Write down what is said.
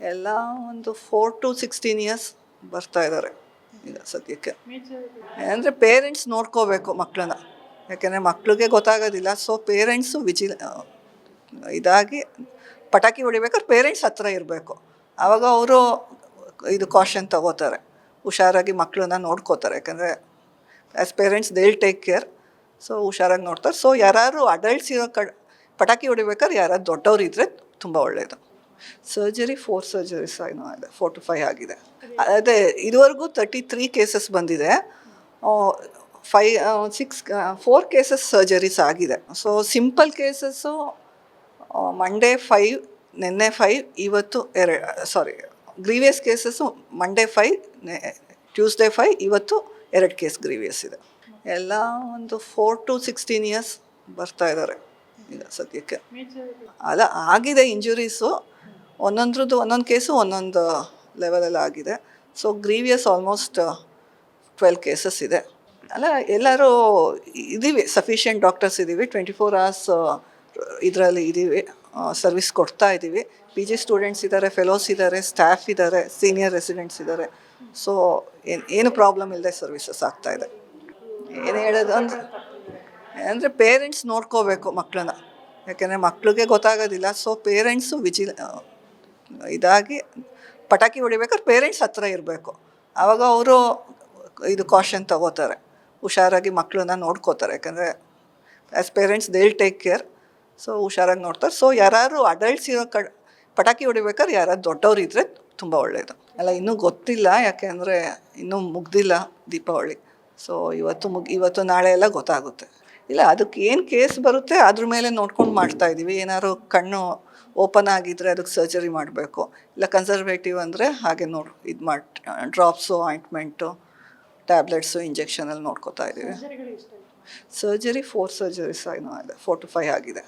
ಎಲ್ಲ ಒಂದು four to sixteen years ಬರ್ತಾ ಇದ್ದಾರೆ ಈಗ ಸದ್ಯಕ್ಕೆ. ಅಂದರೆ ಪೇರೆಂಟ್ಸ್ ನೋಡ್ಕೋಬೇಕು ಮಕ್ಕಳನ್ನ ಯಾಕೆಂದರೆ ಮಕ್ಳಿಗೆ ಗೊತ್ತಾಗೋದಿಲ್ಲ ಸೊ ಪೇರೆಂಟ್ಸು ವಿಜಿಲ್ ಇದಾಗಿ ಪಟಾಕಿ ಹೊಡಿಬೇಕಾದ್ರೆ ಪೇರೆಂಟ್ಸ್ ಹತ್ರ ಇರಬೇಕು. ಆವಾಗ ಅವರು ಇದು ಕಾಷನ್ ತಗೋತಾರೆ. ಹುಷಾರಾಗಿ ಮಕ್ಕಳನ್ನ ನೋಡ್ಕೋತಾರೆ. ಯಾಕಂದರೆ as parents they'll take care so ಹುಷಾರಾಗಿ ನೋಡ್ತಾರೆ. ಸೊ ಯಾರು ಅಡಲ್ಟ್ಸ್ ಇರೋ ಕಡೆ ಪಟಾಕಿ ಹೊಡಿಬೇಕಾದ್ರೆ ಯಾರು ದೊಡ್ಡವ್ರು ಇದ್ದರೆ ತುಂಬ ಒಳ್ಳೆಯದು ಸರ್ಜರಿ ಫೋರ್ ಸರ್ಜರೀಸ್ ಏನೋ ಇದೆ. ಫೋರ್ ಟು ಫೈವ್ ಆಗಿದೆ. ಅದೇ ಇದುವರೆಗೂ ತರ್ಟಿ ತ್ರೀ ಕೇಸಸ್ ಬಂದಿದೆ five six four cases surgeries ಆಗಿದೆ. So simple cases Monday five ನಿನ್ನೆ ಫೈವ್ ಇವತ್ತು ಎರಡು ಸಾರಿ grievous cases Monday five Tuesday five ಇವತ್ತು ಎರಡು ಕೇಸ್ ಗ್ರೀವಿಯಸ್ ಇದೆ. ಎಲ್ಲ ಒಂದು ಫೋರ್ ಟು ಸಿಕ್ಸ್ಟೀನ್ ಇಯರ್ಸ್ ಬರ್ತಾ ಇದ್ದಾರೆ ಈಗ ಸದ್ಯಕ್ಕೆ. ಅಲ್ಲ ಆಗಿದೆ ಇಂಜುರೀಸು ಒಂದೊಂದ್ರದ್ದು ಒಂದೊಂದು ಕೇಸು ಒಂದೊಂದು ಲೆವೆಲಲ್ಲಿ ಆಗಿದೆ so grievous almost twelve cases ಇದೆ. ಅಲ್ಲ, ಎಲ್ಲರೂ ಇದ್ದೀವಿ ಸಫಿಷಿಯೆಂಟ್ ಡಾಕ್ಟರ್ಸ್ ಇದ್ದೀವಿ ಟ್ವೆಂಟಿ ಫೋರ್ ಅವರ್ಸ್ ಇದರಲ್ಲಿ ಇದ್ದೀವಿ ಸರ್ವಿಸ್ ಕೊಡ್ತಾ ಇದ್ದೀವಿ. ಪಿ ಜಿ ಸ್ಟೂಡೆಂಟ್ಸ್ ಇದ್ದಾರೆ ಫೆಲೋಸ್ ಇದ್ದಾರೆ ಸ್ಟಾಫ್ ಇದ್ದಾರೆ ಸೀನಿಯರ್ ರೆಸಿಡೆಂಟ್ಸ್ ಇದ್ದಾರೆ. ಸೊ ಏನು ಏನು ಪ್ರಾಬ್ಲಮ್ ಇಲ್ಲದೆ ಸರ್ವಿಸಸ್ ಆಗ್ತಾ ಇದೆ. ಏನು ಹೇಳೋದು ಅಂದರೆ ಅಂದರೆ ಪೇರೆಂಟ್ಸ್ ನೋಡ್ಕೋಬೇಕು ಮಕ್ಕಳನ್ನ ಯಾಕೆಂದರೆ ಮಕ್ಳಿಗೆ ಗೊತ್ತಾಗೋದಿಲ್ಲ ಸೊ ಪೇರೆಂಟ್ಸು ವಿಜಿಲ್ ಇದಾಗಿ ಪಟಾಕಿ ಹೊಡಿಬೇಕಾದ್ರೆ ಪೇರೆಂಟ್ಸ್ ಹತ್ರ ಇರಬೇಕು. ಆವಾಗ ಅವರು ಇದು ಕಾಷನ್ ತಗೋತಾರೆ. ಹುಷಾರಾಗಿ ಮಕ್ಕಳನ್ನ ನೋಡ್ಕೋತಾರೆ. ಯಾಕಂದರೆ as parents they'll take care so ಹುಷಾರಾಗಿ ನೋಡ್ತಾರೆ. ಸೊ ಯಾರು ಅಡಲ್ಟ್ಸ್ ಇರೋ ಕಡೆ ಪಟಾಕಿ ಹೊಡಿಬೇಕಾದ್ರೆ ಯಾರಾದ್ರು ದೊಡ್ಡವ್ರು ಇದ್ದರೆ ತುಂಬ ಒಳ್ಳೆಯದು ಅಲ್ಲ, ಇನ್ನೂ ಗೊತ್ತಿಲ್ಲ. ಯಾಕೆ ಅಂದರೆ ಇನ್ನೂ ಮುಗ್ದಿಲ್ಲ ದೀಪಾವಳಿ. ಸೊ ಇವತ್ತು ಮುಗಿ, ಇವತ್ತು ನಾಳೆ ಎಲ್ಲ ಗೊತ್ತಾಗುತ್ತೆ. ಇಲ್ಲ ಅದಕ್ಕೆ ಏನು ಕೇಸ್ ಬರುತ್ತೆ ಅದ್ರ ಮೇಲೆ ನೋಡ್ಕೊಂಡು ಮಾಡ್ತಾ ಇದ್ದೀವಿ ಏನಾದ್ರು ಕಣ್ಣು ಓಪನ್ ಆಗಿದ್ರೆ ಅದಕ್ಕೆ ಸರ್ಜರಿ ಮಾಡಬೇಕು. ಇಲ್ಲ ಕನ್ಸರ್ವೇಟಿವ್ ಅಂದರೆ ಹಾಗೆ ನೋಡಿ ಇದು ಮಾಡಿ ಡ್ರಾಪ್ಸು ಆಯಿಂಟ್ಮೆಂಟು ಟ್ಯಾಬ್ಲೆಟ್ಸು ಇಂಜೆಕ್ಷನಲ್ಲಿ ನೋಡ್ಕೋತಾ ಇದ್ದೀವಿ ಸರ್ಜರಿ ಫೋರ್ ಸರ್ಜರೀಸ್ ಏನೋ ಇದೆ ಫೋರ್ ಟು ಫೈವ್ ಆಗಿದೆ.